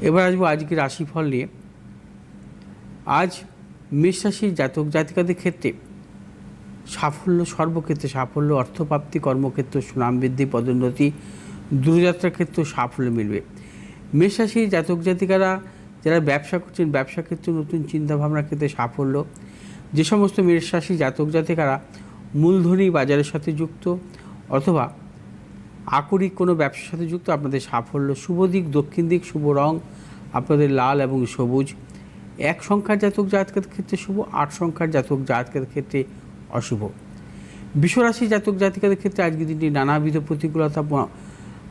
এবার আসব আজকে রাশিফল নিয়ে। আজ মেষ রাশির জাতক জাতিকাদের ক্ষেত্রে সাফল্য, সর্বক্ষেত্রে সাফল্য, অর্থপ্রাপ্তি, কর্মক্ষেত্র, সুনাম বৃদ্ধি, পদোন্নতি দূরযাত্রার ক্ষেত্রেও সাফল্য মিলবে। মেষ রাশির জাতক জাতিকারা যারা ব্যবসা করছেন, ব্যবসা ক্ষেত্রে নতুন চিন্তাভাবনার ক্ষেত্রে সাফল্য। যে সমস্ত মেষ রাশি জাতক জাতিকারা মূলধনী বাজারের সাথে যুক্ত অথবা আকরিক কোনো ব্যবসার সাথে যুক্ত, আপনাদের সাফল্য, শুভ দিক, দক্ষিণ দিক, শুভ রং, আপনাদের লাল এবং সবুজ। এক সংখ্যার জাতক, জাতকের ক্ষেত্রে শুভ, আট সংখ্যার জাতক, জাতকের ক্ষেত্রে অশুভ। বিশ্বরাশি জাতক, জাতিকাদের ক্ষেত্রে আজকের দিনটি নানাবিধ প্রতিকূলতা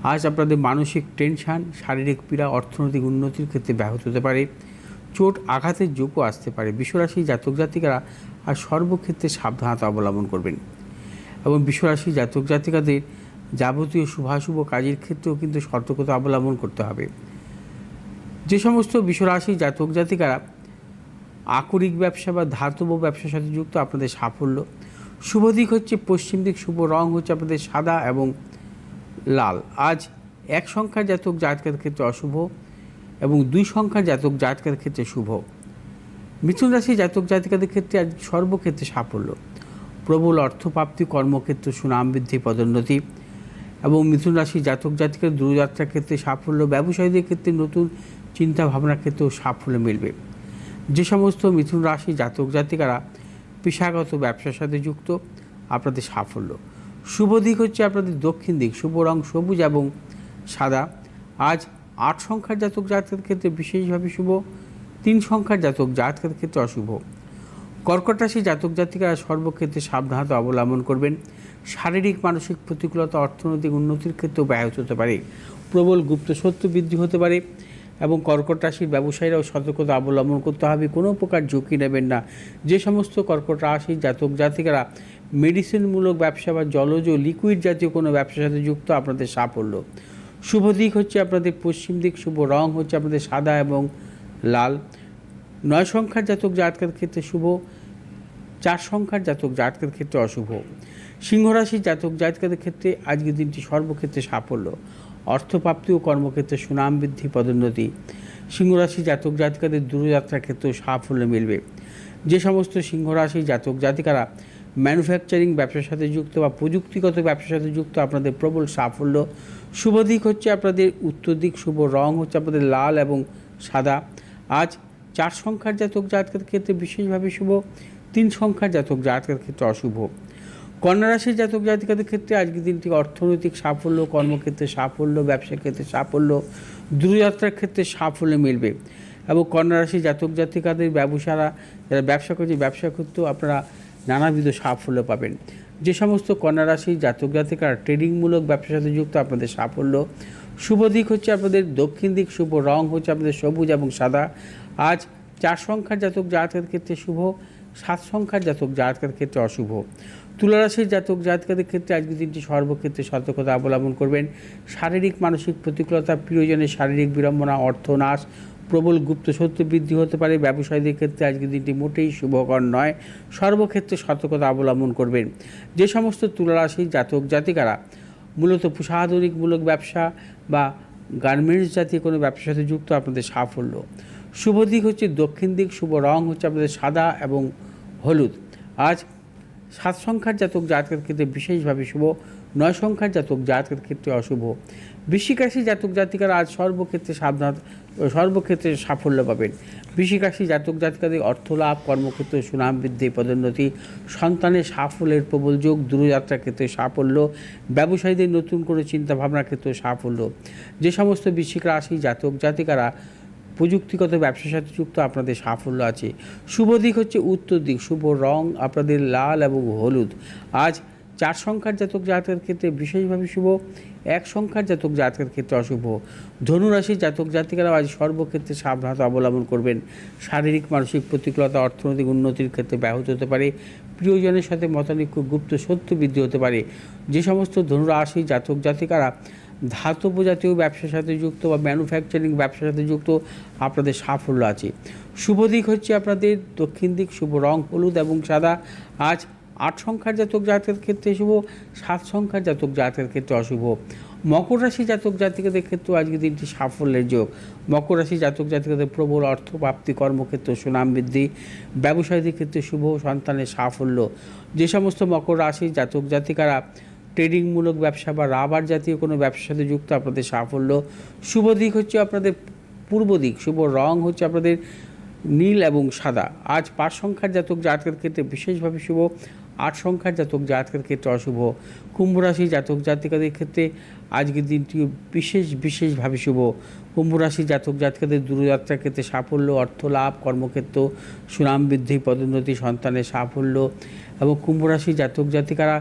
আজ আপনাদের মানসিক টেনশান, শারীরিক পীড়া, অর্থনৈতিক উন্নতির ক্ষেত্রে ব্যাহত হতে পারে। চোট, আঘাতের যোগও আসতে পারে। বিশ্বরাশি জাতক, জাতিকারা আর সর্বক্ষেত্রে সাবধানতা অবলম্বন করবেন। এবং বিশ্বরাশি জাতক, জাতিকাদের যাবতীয় শুভাশুভ কাজের ক্ষেত্রেও কিন্তু সতর্কতা অবলম্বন করতে হবে। যে সমস্ত বিশ্বরাশি জাতক জাতিকারা আকরিক ব্যবসা বা ধাতব ব্যবসার সাথে যুক্ত, আপনাদের সাফল্য। শুভ দিক হচ্ছে পশ্চিম দিক, শুভ রং হচ্ছে আপনাদের সাদা এবং লাল। আজ এক সংখ্যার জাতক জাতকের ক্ষেত্রে অশুভ এবং দুই সংখ্যার জাতক জাতকের ক্ষেত্রে শুভ। মিথুন রাশি জাতক জাতিকাদের ক্ষেত্রে আজ সর্বক্ষেত্রে সাফল্য। প্রবল অর্থপ্রাপ্তি, কর্মক্ষেত্র সুনাম বৃদ্ধি, পদোন্নতি। এবং মিথুন রাশি জাতক জাতিকার দূরযাত্রার ক্ষেত্রে সাফল্য, ব্যবসায়ীদের ক্ষেত্রে নতুন চিন্তা ভাবনার ক্ষেত্রেও সাফল্য মিলবে। যে সমস্ত মিথুন রাশি জাতক জাতিকারা পেশাগত ব্যবসার সাথে যুক্ত, আপনাদের সাফল্য। শুভ দিক হচ্ছে আপনাদের দক্ষিণ দিক, শুভ রং সবুজ এবং সাদা। আজ আট সংখ্যার জাতক জাতকের ক্ষেত্রে বিশেষভাবে শুভ, তিন সংখ্যার জাতক জাতকের ক্ষেত্রে অশুভ। কর্কট রাশি জাতক জাতিকারা সর্বক্ষেত্রে সাবধানতা অবলম্বন করবেন। শারীরিক, মানসিক প্রতিকূলতা, অর্থনৈতিক উন্নতির ক্ষেত্রেও ব্যাহত হতে পারে। প্রবল গুপ্ত সত্য বৃদ্ধি হতে পারে এবং কর্কট রাশির ব্যবসায়ীরাও সতর্কতা অবলম্বন করতে হবে। কোনো প্রকার ঝুঁকি নেবেন না। যে সমস্ত কর্কট রাশির জাতক জাতিকারা মেডিসিনমূলক ব্যবসা বা জলজ লিকুইড জাতীয় কোনো ব্যবসার সাথে যুক্ত, আপনাদের সাফল্য। শুভ দিক হচ্ছে আপনাদের পশ্চিম দিক, শুভ রং হচ্ছে আপনাদের সাদা এবং লাল। নয় সংখ্যার জাতক জাতকের ক্ষেত্রে শুভ। চার সংখ্যার জাতক জাতকের ক্ষেত্রে অশুভ। সিংহরাশির জাতক জাতকের ক্ষেত্রে আজকের দিনটি সর্বক্ষেত্রে সাফল্য। অর্থপ্রাপ্তি ও কর্মক্ষেত্রে সুনাম বৃদ্ধি, পদোন্নতি। সিংহরাশি জাতক জাতিকাদের দূরযাত্রার ক্ষেত্রেও সাফল্য মিলবে। যে সমস্ত সিংহরাশি জাতক জাতিকারা ম্যানুফ্যাকচারিং ব্যবসার সাথে যুক্ত বা প্রযুক্তিগত ব্যবসার সাথে যুক্ত, আপনাদের প্রবল সাফল্য। শুভ দিক হচ্ছে আপনাদের উত্তর দিক, শুভ রং হচ্ছে আপনাদের লাল এবং সাদা। আজ চার সংখ্যার জাতক জাতকের ক্ষেত্রে বিশেষভাবে শুভ। তিন সংখ্যার জাতক জাতকের ক্ষেত্রে অশুভ। কন্যা রাশির জাতক জাতিকাদের ক্ষেত্রে আজকের দিনটি অর্থনৈতিক সাফল্য, কর্মক্ষেত্রে সাফল্য, ব্যবসার ক্ষেত্রে সাফল্য, দূরযাত্রার ক্ষেত্রে সাফল্য মিলবে। এবং কন্যা রাশির জাতক জাতিকাদের ব্যবসারা, যারা ব্যবসা করছে, ব্যবসা ক্ষেত্রেও আপনারা নানাবিধ সাফল্য পাবেন। যে সমস্ত কন্যা রাশির জাতক জাতিকারা ট্রেডিংমূলক ব্যবসার সাথে যুক্ত, আপনাদের সাফল্য। শুভ দিক হচ্ছে আপনাদের দক্ষিণ দিক, শুভ রং হচ্ছে আপনাদের সবুজ এবং সাদা। আজ চার সংখ্যার জাতক জাতকের ক্ষেত্রে শুভ সাত সংখ্যার জাতক জাতকের ক্ষেত্রে অশুভ। তুলারাশির জাতক জাতকের ক্ষেত্রে আজকের দিনটি সর্বক্ষেত্রে সতর্কতা অবলম্বন করবেন। শারীরিক, মানসিক প্রতিকূলতা প্রিয়জনের শারীরিক বিড়ম্বনা অর্থনাশ প্রবল গুপ্ত সত্য বৃদ্ধি হতে পারে। ব্যবসায়ীদের ক্ষেত্রে আজকের দিনটি মোটেই শুভকর নয়। সর্বক্ষেত্রে সতর্কতা অবলম্বন করবেন। যে সমস্ত তুলারাশির জাতক জাতিকারা, মূলত প্রসাধনিকমূলক ব্যবসা বা গার্মেন্টস জাতীয় কোনো ব্যবসার সাথে যুক্ত, আপনাদের সাফল্য। শুভ দিক হচ্ছে দক্ষিণ দিক, শুভ রং হচ্ছে আপনাদের সাদা এবং হলুদ। আজ সাত সংখ্যার জাতক জাতকের ক্ষেত্রে বিশেষভাবে শুভ, নয় সংখ্যার জাতক জাতকের ক্ষেত্রে অশুভ। বৃশ্চিক জাতক জাতিকারা আজ সর্বক্ষেত্রে সাবধান, সর্বক্ষেত্রে সাফল্য পাবেন। বৃশ্চিক জাতক জাতিকাদের অর্থলাভ, কর্মক্ষেত্রে সুনাম বৃদ্ধি, পদোন্নতি, সন্তানের সাফল্যের প্রবল যোগ, দূরযাত্রার ক্ষেত্রে সাফল্য, ব্যবসায়ীদের নতুন করে চিন্তাভাবনার ক্ষেত্রে সাফল্য। যে সমস্ত বৃশ্চিক রাশি জাতক জাতিকারা প্রযুক্তিগত ব্যবসার সাথে যুক্ত আপনাদের সাফল্য আছে। শুভ দিক হচ্ছে উত্তর দিক, শুভ রং আপনাদের লাল এবং হলুদ। আজ চার সংখ্যার জাতক জাতকের ক্ষেত্রে বিশেষভাবে শুভ, এক সংখ্যার জাতক জাতকের ক্ষেত্রে অশুভ। ধনুরাশির জাতক জাতিকারা আজ সর্বক্ষেত্রে সাবধানতা অবলম্বন করবেন। শারীরিক, মানসিক প্রতিকূলতা, অর্থনৈতিক উন্নতির ক্ষেত্রে ব্যাহত হতে পারে। প্রিয়জনের সাথে মতানৈক্য, গুপ্ত সত্য বৃদ্ধি হতে পারে। যে সমস্ত ধনুরাশি জাতক জাতিকারা ধাতব জাতীয় ব্যবসার সাথে যুক্ত বা ম্যানুফ্যাকচারিং ব্যবসার সাথে যুক্ত আপনাদের সাফল্য আছে। শুভ দিক হচ্ছে আপনাদের দক্ষিণ দিক শুভ রং হলুদ এবং সাদা। আজ আট সংখ্যার জাতক জাতকের ক্ষেত্রে শুভ, সাত সংখ্যার জাতক জাতকের ক্ষেত্রে অশুভ। মকর রাশি জাতক জাতিকাদের ক্ষেত্রে আজকে দিনটি সাফল্যের যোগ। মকর রাশি জাতক জাতিকাদের প্রবল অর্থপ্রাপ্তি, কর্মক্ষেত্র, সুনাম বৃদ্ধি, ব্যবসায়ীদের ক্ষেত্রে শুভ, সন্তানের সাফল্য। যে সমস্ত মকর রাশি জাতক জাতিকারা ট্রেডিংমূলক ব্যবসা বা রাবার জাতীয় কোনো ব্যবসার সাথে যুক্ত আপনাদের সাফল্য। শুভ দিক হচ্ছে আপনাদের পূর্ব দিক, শুভ রং হচ্ছে আপনাদের নীল এবং সাদা। আজ পাঁচ সংখ্যার জাতক জাতকের ক্ষেত্রে বিশেষভাবে শুভ, আট সংখ্যার জাতক জাতকের ক্ষেত্রে অশুভ। কুম্ভ রাশি জাতক জাতিকাদের ক্ষেত্রে আজকের দিনটি বিশেষ, বিশেষভাবে শুভ। কুম্ভ রাশি জাতক জাতিকাদের দূরযাত্রার ক্ষেত্রে সাফল্য, অর্থ লাভ, কর্মক্ষেত্র, সুনাম বৃদ্ধি, পদোন্নতি, সন্তানের সাফল্য এবং কুম্ভ রাশি জাতক জাতিকারা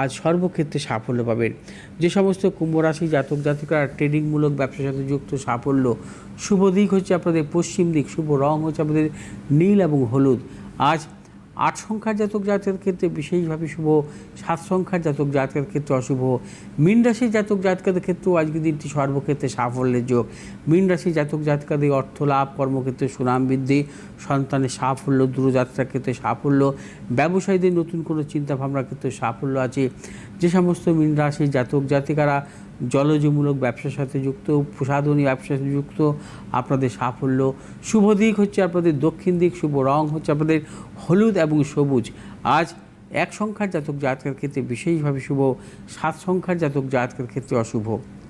আজ সর্বক্ষেত্রে সাফল্য পাবেন। যে সমস্ত কুম্ভ রাশি জাতক জাতিকার ট্রেডিংমূলক ব্যবসার সাথে যুক্ত সাফল্য, শুভ দিক হচ্ছে আপনাদের পশ্চিম দিক, শুভ রং হচ্ছে আপনাদের নীল এবং হলুদ। আজ আট সংখ্যার জাতক জাতকের ক্ষেত্রে বিশেষভাবে শুভ, সাত সংখ্যার জাতক জাতকের ক্ষেত্রে অশুভ। মীন রাশির জাতক জাতকাদের ক্ষেত্রেও আজকের দিনটি সর্বক্ষেত্রে সাফল্যের যোগ। মীন রাশি জাতক জাতকাদের অর্থ লাভ, কর্মক্ষেত্রে সুনাম বৃদ্ধি, সন্তানের সাফল্য, দূরযাত্রার ক্ষেত্রে সাফল্য, ব্যবসায়ীদের নতুন কোনো চিন্তাভাবনার ক্ষেত্রে সাফল্য আছে। যে সমস্ত মীন রাশির জাতক জাতিকারা জলজমূলক ব্যবসার সাথে যুক্ত, প্রসাধনী ব্যবসার সাথে যুক্ত, আপনাদের সাফল্য, শুভ দিক হচ্ছে আপনাদের দক্ষিণ দিক, শুভ রং হচ্ছে আপনাদের হলুদ এবং সবুজ। আজ এক সংখ্যার জাতক জাতকের ক্ষেত্রে বিশেষভাবে শুভ, সাত সংখ্যার জাতক জাতকের ক্ষেত্রে অশুভ।